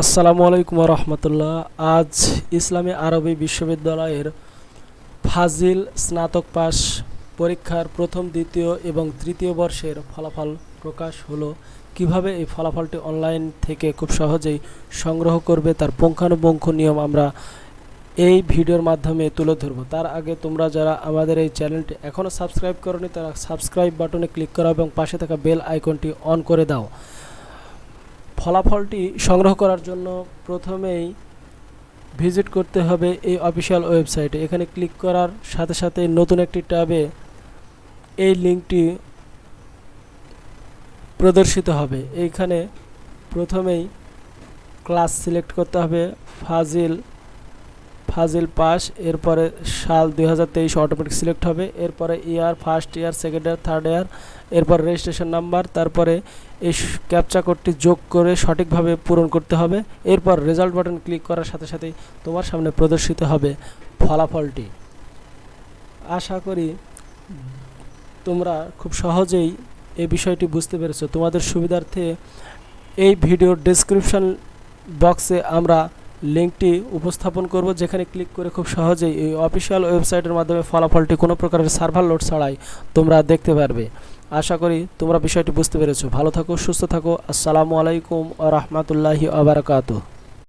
আসসালামু আলাইকুম রহমতুল্লাহ আজ ইসলামী আরবি বিশ্ববিদ্যালয়ের ফাজিল স্নাতক পাস পরীক্ষার প্রথম, দ্বিতীয় এবং তৃতীয় বর্ষের ফলাফল প্রকাশ হলো কীভাবে এই ফলাফলটি অনলাইন থেকে খুব সহজেই সংগ্রহ করবে তার পুঙ্খানুপুঙ্খ নিয়ম আমরা এই ভিডিওর মাধ্যমে তুলে ধরব। তার আগে তোমরা যারা আমাদের এই চ্যানেলটি এখনও সাবস্ক্রাইব করনি, তারা সাবস্ক্রাইব বাটনে ক্লিক করো এবং পাশে থাকা বেল আইকনটি অন করে দাও। ফলাফলটি সংগ্রহ করার জন্য প্রথমেই ভিজিট করতে হবে এই অফিসিয়াল ওয়েবসাইটে। এখানে ক্লিক করার সাথে সাথে নতুন একটি ট্যাবে এই লিঙ্কটি প্রদর্শিত হবে। এইখানে প্রথমেই ক্লাস সিলেক্ট করতে হবে, ফাজিল ফাজিল পাস, এরপরে সাল দুই হাজার তেইশ অটোমেটিক সিলেক্ট হবে, এরপরে year first year second year third year এরপর রেজিস্ট্রেশন নাম্বার তারপরে এই ক্যাপচা কোডটি যোগ করে সঠিকভাবে পূরণ করতে হবে, এরপর রেজাল্ট বাটন ক্লিক করার সাথে সাথেই তোমার সামনে প্রদর্শিত হবে ফলাফলটি। আশা করি তোমরা খুব সহজেই এই বিষয়টি বুঝতে পেরেছ। তোমাদের সুবিধার্থে এই ভিডিওর ডেসক্রিপশন বক্সে আমরা লিঙ্কটি উপস্থাপন করব, যেখানে ক্লিক করে খুব সহজেই এই অফিসিয়াল ওয়েবসাইটের মাধ্যমে ফলাফলটি কোনো প্রকারের সার্ভার লোড ছাড়াই তোমরা দেখতে পারবে। আশা করি তোমরা বিষয়টি বুঝতে পেরেছ। ভালো থাকো, সুস্থ থাকো। আসসালামু আলাইকুম রহমতুল্লাহি আবরকাত